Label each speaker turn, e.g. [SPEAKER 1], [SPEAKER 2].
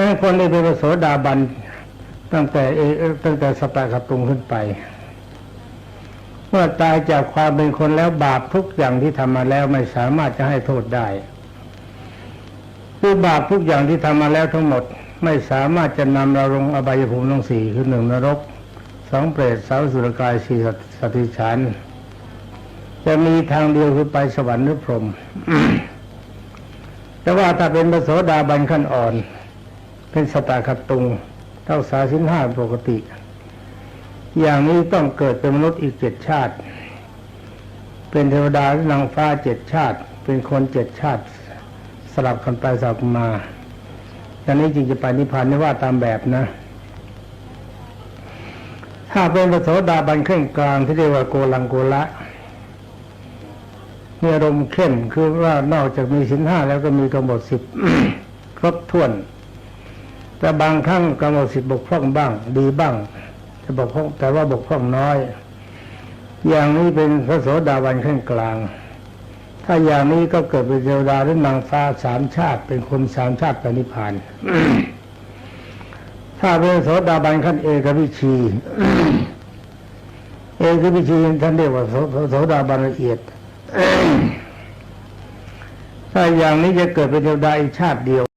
[SPEAKER 1] ฉะนั้นคนที่เป็นพระโสดาบันตั้งแต่เอตั้งแต่สตากตุงขึ้นไป เมื่อตายจากความเป็นคนแล้วบาปทุกอย่างที่ทำมาแล้วไม่สามารถจะให้โทษได้คือบาปทุกอย่างที่ทำมาแล้วทั้งหมด ไม่สามารถจะนำเราลงอบายภูมิทั้งสี่คือหนึ่งนรกสองเปรตสามสุรกายสี่สติฉันจะมีทางเดียวคือไปสวรรค์หรือพรหมแต่ว่าถ้าเป็นพระโสดาบันขั้นอ่อน เป็นสตาคตุงเท่าสาสินห้าปกติ อย่างนี้ต้องเกิดเป็นมนุษย์อีกเจ็ดชาติ เป็นเทวดาหรือนางฟ้าเจ็ดชาติ เป็นคนเจ็ดชาติ สลับกันไปสลับมาอย่างนี้จริงจะไปนิพพานไม่ว่าตามแบบนะ ถ้าเป็นพระโสดาบันเคร่งกลางที่เรียกว่าโกลังโกละมีอารมณ์เข้มคือว่านอกจากมีสินห้าแล้วก็มีกำหนดสิบครบถ้วน แต่บางครั้งกำหนดสิบบกพร่องบ้าง ดีบ้างแต่บกพร่องแต่ว่าบกพร่องน้อย อย่างนี้เป็นพระโสดาบันขั้นกลาง ถ้าอย่างนี้ก็เกิดเป็นเทวดาหรือนางฟ้าสามชาติ เป็นคนสามชาติปนิพพานถ้าเป็นโสดาบันขั้นเอกวิชีเอกวิชีท่านเรียกว่าโสโสดาบันละเอียดถ้าอย่างนี้จะเกิดเป็นเทวดาอีกชาติเดียว